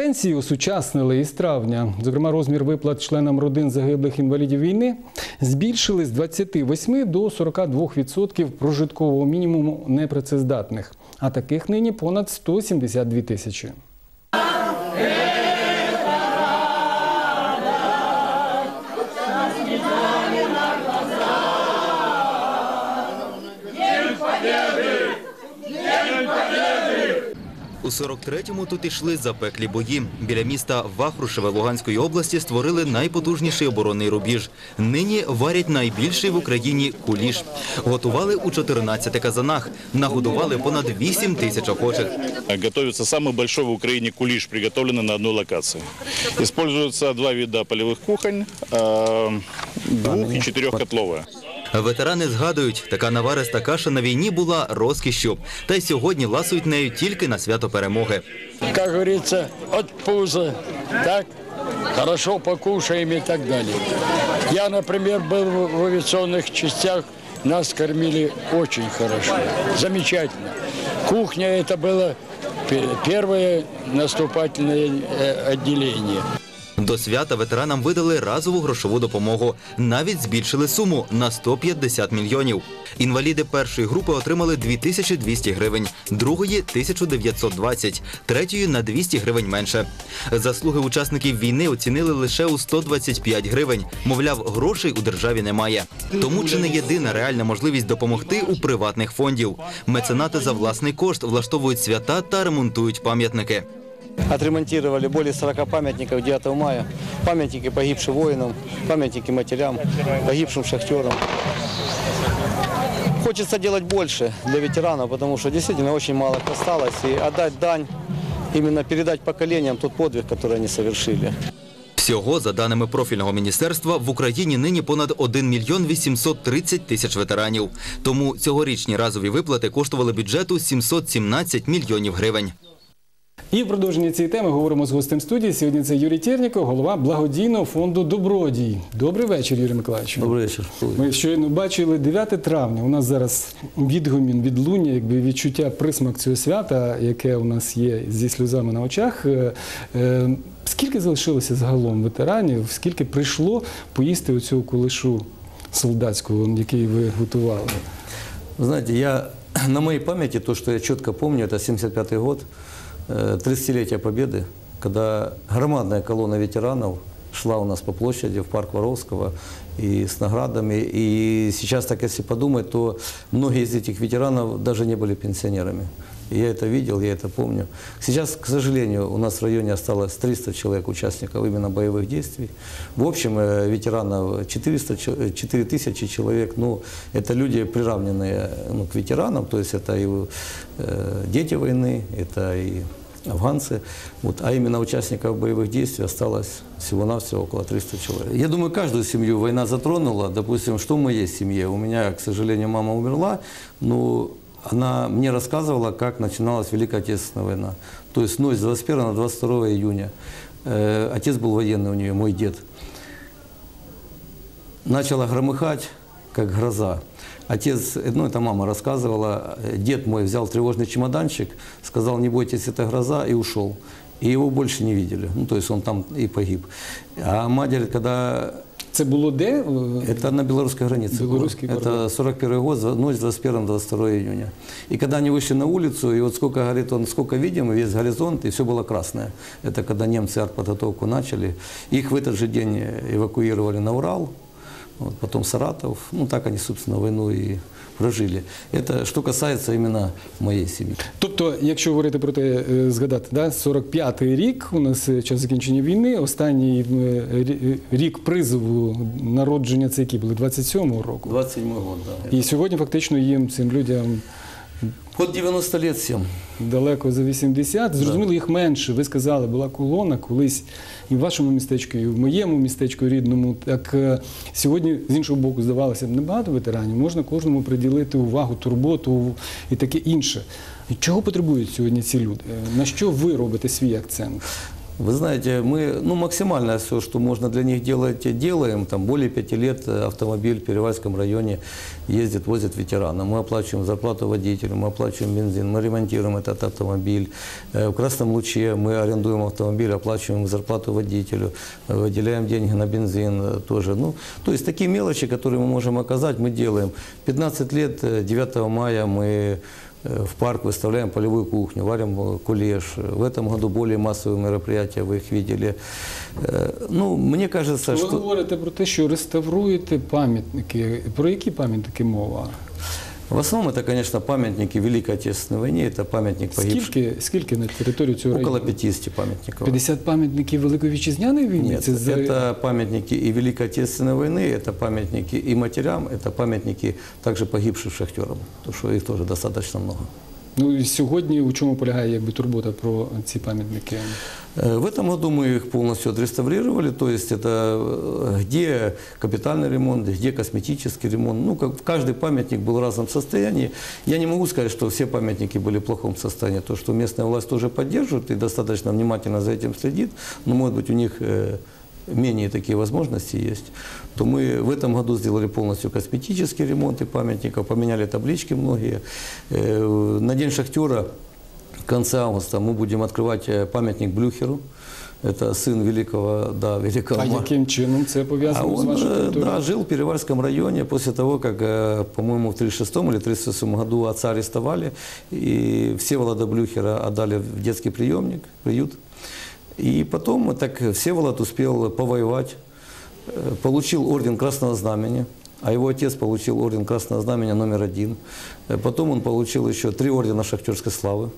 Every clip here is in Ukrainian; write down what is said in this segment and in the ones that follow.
Пенсії осучаснили із травня. Зокрема, розмір виплат членам родин загиблих інвалідів війни збільшили з 28 до 42% прожиткового мінімуму непрацездатних. А таких нині понад 172 тисячі. 43-му тут ішли запеклі бої. Біля міста Вахрушеве Луганської області створили найпотужніший оборонний рубіж. Нині варять найбільший в Україні куліш. Готували у 14 казанах. Нагодували понад 8 тисяч охочих. Готовится самый большой в Украине кулиш, приготовленный на одной локации. Используются два вида полевых кухонь, э, двух- и четырехкотловая. Ветерани згадують, така навариста каша на війні була розкішшю. Та й сьогодні ласують нею тільки на свято перемоги. как говорится, от пуза, так, хорошо покушаем и так далее. Я, например, был в в авиационных частях, нас кормили очень хорошо, замечательно. Кухня это было пе- первое наступательное э, отделение. До свята ветеранам видали разову грошову допомогу. Навіть збільшили суму на 150 мільйонів. Інваліди першої групи отримали 2200 гривень, другої – 1920, третьої – на 200 гривень менше. Заслуги учасників війни оцінили лише у 125 гривень. Мовляв, грошей у державі немає. Тому чи не єдина реальна можливість допомогти у приватних фондів. Меценати за власний кошт влаштовують свята та ремонтують пам'ятники. Отремонтировали более 40 памятников 9 мая. Памятники погибшим воинам, памятники матерям, погибшим шахтерам. Хочется делать больше для ветеранов, потому что действительно очень мало осталось. И отдать дань, именно передать поколениям тот подвиг, который они совершили. Всього, за даними профільного міністерства, в Україні нині понад 1 мільйон 830 тисяч ветеранів. Тому цьогорічні разові виплати коштували бюджету 717 мільйонів гривень. І в продовженні цієї теми говоримо з гостем студії. Сьогодні це Юрій Терніков, голова благодійного фонду Добродій. Добрий вечір, Юрій Миколаївич. Добрый вечер. Ми щойно бачили 9 травня. У нас зараз відгомін, відлуння, якби відчуття присмак цього свята, яке у нас є зі сльозами на очах. Е, е, Скільки залишилося загалом ветеранів? Скільки прийшло поїсти оцього кулешу солдатського, який ви готували? Вы знаете, я на моей памяти, то, что я четко помню, это 75 год, Э, 30-летие Победы, когда громадная колонна ветеранов шла у нас по площади в парк Воровского и с наградами. И сейчас, так если подумать, то многие из этих ветеранов даже не были пенсионерами. Я это видел, я это помню. Сейчас, к сожалению, у нас в районе осталось 300 человек, участников именно боевых действий. В общем, э, ветеранов 400, чел- э, 4000 человек. Ну, это люди, приравненные ну, к ветеранам, то есть это и э, дети войны, это и афганцы. Вот, а именно участников боевых действий осталось всего-навсего около 300 человек. Я думаю, каждую семью война затронула. Допустим, что в моей семье? У меня, к сожалению, мама умерла, но она мне рассказывала, как начиналась Великая Отечественная война. То есть ночь с 21 на 22 июня. Э, Отец был военный у нее, мой дед. Начала громыхать, как гроза. Отец, ну это мама рассказывала, э, дед мой взял тревожный чемоданчик, сказал, не бойтесь, это гроза, и ушел. И его больше не видели. Ну, то есть он там и погиб. А матерь, когда Це було де? Е, это на белорусской границе. было. Белорусский Это кордон. 41 год, ночь с 21-22 июня. И когда они вышли на улицу, и вот сколько, говорит он, сколько видим, весь горизонт, и все было красное. Это когда немцы артподготовку начали. Их в этот же день эвакуировали на Урал, вот, потом Саратов. Ну, так они, собственно, войну и прожили. Это что касается именно моей семьи. Тобто, якщо говорити про те, е, згадати, да, 45-й рік у нас е, час закінчення війни, останній е, рі- рік призову народження це які були 27-го року. 27 год, да. І сьогодні фактично їм цим людям Вот 90 лет всем. далеко за 80. Зрозуміло, їх менше. Ви сказали, була колона колись і в вашому містечку, і в моєму містечку рідному. Так е, сьогодні, з іншого боку, здавалося б, небагато ветеранів. Можна кожному приділити увагу, турботу і таке інше. Чого потребують сьогодні ці люди? Е, На що ви робите свій акцент? Вы знаете, мы ну, максимально все, что можно для них делать, делаем. Там более пяти лет автомобиль в Перевальском районе ездит, возит ветерана. Мы оплачиваем зарплату водителю, мы оплачиваем бензин, мы ремонтируем этот автомобиль. Э, В Красном Луче мы арендуем автомобиль, оплачиваем зарплату водителю, э, выделяем деньги на бензин э, тоже. Ну, то есть такие мелочи, которые мы можем оказать, мы делаем. 15 лет, э, 9 мая мы в парк выставляем полевую кухню, варим э, кулеш. В этом году более массовые мероприятия, вы их видели. Э, Ну, мне кажется, Ви что... говорите про те, що реставруєте пам'ятники. Про які пам'ятники мова? В основном это, конечно, памятники Великой Отечественной войне, это памятник погибших. Скільки, скільки на території цього Около району? 50 памятников. 50 пам'ятників Великої Вітчизняної війни? Нет, Це за- это памятники и Великой Отечественной войны, это памятники и матерям, это памятники также погибшим шахтерам, потому что их тоже достаточно много. Ну і сьогодні у чому полягає якби турбота про ці пам'ятники? Э, В этом году мы их полностью отреставрировали, то есть это э, где капитальный ремонт, где косметический ремонт. Ну, как каждый памятник был в разном состоянии. Я не могу сказать, что все памятники были в плохом состоянии. То, что местная власть тоже поддерживает и достаточно внимательно за этим следит, но, может быть, у них э, менее такие возможности есть, то мы в этом году сделали полностью косметические ремонты памятников, поменяли таблички многие. Э, На День шахтера в конце августа мы будем открывать э, памятник Блюхеру. Это сын великого, да, великого А яким чином це а пов'язано з он, вашою э, територією? да, жил в Перевальском районе после того, как, по-моему, в 36 или 37 году отца арестовали, и Всеволода Блюхера отдали в детский приемник, приют. И потом так Всеволод успел повоевать, э, получил орден Красного Знамени, а его отец получил орден Красного Знамени номер один. Э, Потом он получил еще три ордена шахтерской славы.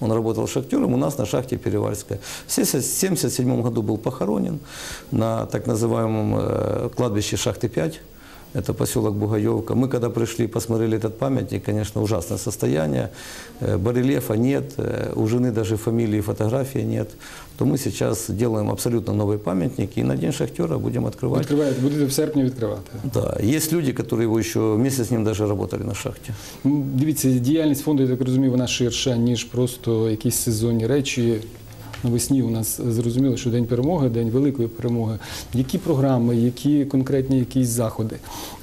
Он работал шахтером у нас на шахте Перевальская. В 1977 году был похоронен на так называемом э, кладбище шахты 5. Это поселок Бугаевка. Мы когда пришли, посмотрели этот памятник, конечно, ужасное состояние. Э, Барельефа нет, э, у жены даже фамилии и фотографии нет. То мы сейчас делаем абсолютно новый памятник и на День шахтера будем открывать. Відкриваєте, будете в серпні відкривати. Да, есть люди, которые его еще вместе с ним даже работали на шахте. Ну, Дивіться, діяльність фонду, я так розумію, вона ширша, ніж просто якісь сезонні речі. Навесні у нас зрозуміло, що День перемоги, День великої перемоги. Які програми, які конкретні якісь заходи,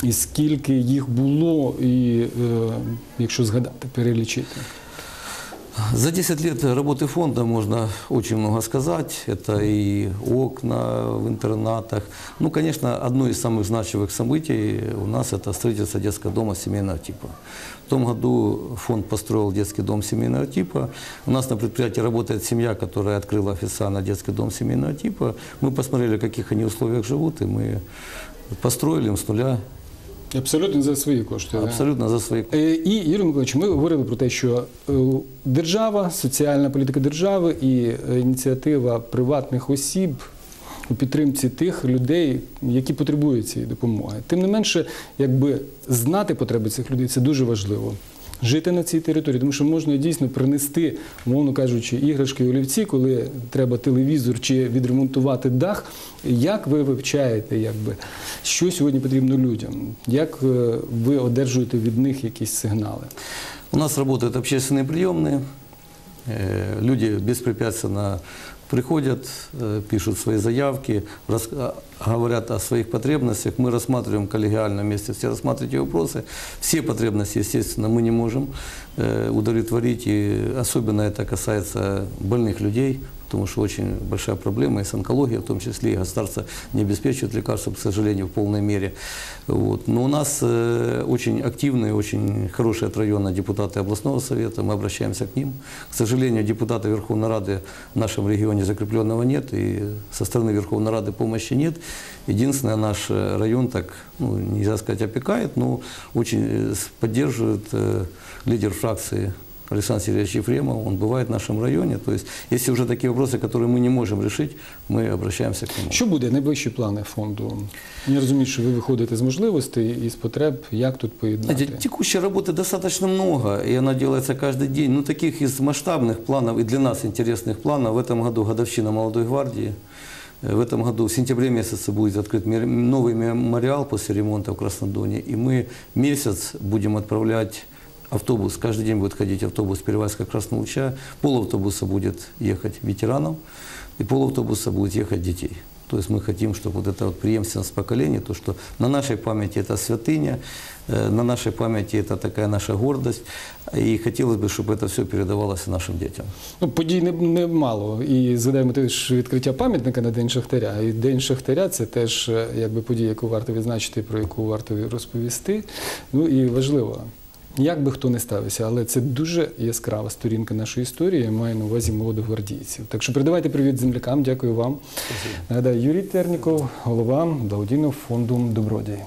і скільки їх було, і е, якщо згадати, перелічити. За 10 лет работы фонда можно очень много сказать. Это и окна в интернатах. Ну, конечно, одно из самых значимых событий у нас это строительство детского дома семейного типа. В том году фонд построил детский дом семейного типа. У нас на предприятии работает семья, которая открыла официально детский дом семейного типа. Мы посмотрели, в каких они условиях живут, и мы построили им с нуля Абсолютно за свої кошти. абсолютно за свої кошти. І Юрій Миколаївич, ми говорили про те, що е, держава, соціальна політика держави і е, ініціатива приватних осіб у підтримці тих людей, які потребують цієї допомоги. Тим не менше, якби знати потреби цих людей, це дуже важливо Жити на цій території, тому що можна дійсно принести, умовно кажучи, іграшки і олівці, коли треба телевізор чи відремонтувати дах. Як ви вивчаєте, якби, що сьогодні потрібно людям? Як е, ви одержуєте від них якісь сигнали? У нас работают общественные приемные. Э, Люди беспрепятственно приходят, э, пишут свои заявки, рас- а, говорят о своих потребностях. Мы рассматриваем коллегиально вместе, все рассматривают эти вопросы. Все потребности, естественно, мы не можем э, удовлетворить. И особенно это касается больных людей, потому что очень большая проблема и с онкологией, в том числе и государство не обеспечивает лекарства, к сожалению, в полной мере. Вот. Но у нас э, очень активные, очень хорошие от района депутаты областного совета, мы обращаемся к ним. К сожалению, депутата Верховной Рады в нашем регионе закрепленного нет, и со стороны Верховной Рады помощи нет. Единственное, наш э, район так, ну, нельзя сказать, опекает, но очень э, с- поддерживает э, лидер фракции Александр Сергеевич Ефремов, он бывает в нашем районе. То есть, если уже такие вопросы, которые мы не можем решить, мы обращаемся к нему. Що буде найближчі плани фонду? Я розумію, що ви виходите з можливостей і з потреб, як тут поєднати? Знаете, текущей работы достаточно много, и она делается каждый день. Но таких из масштабных планов и для нас интересных планов в этом году годовщина молодой гвардии. Э, В этом году в сентябре месяце будет открыт новый мемориал после ремонта в Краснодоне. И мы месяц будем отправлять автобус, каждый день будет ходить автобус Перевальска Красного Луча, полавтобуса будет ехать ветеранов, и полавтобуса будет ехать детей. То есть мы хотим, чтобы вот эта вот преемственность поколений, то, что на нашей памяти это святыня, э, на нашей памяти это такая наша гордость, и хотелось бы, чтобы это все передавалось и нашим детям. Ну, подій не, не мало. І згадаємо теж відкриття пам'ятника на День Шахтаря. І День Шахтаря це теж е, якби подія, яку варто відзначити, про яку варто розповісти. Ну і важливо. Як би хто не ставився, але це дуже яскрава сторінка нашої історії, я маю на увазі молодогвардійців. Так що передавайте привіт землякам, дякую вам. Нагадаю, Юрій Терніков, голова благодійного фонду Добродій.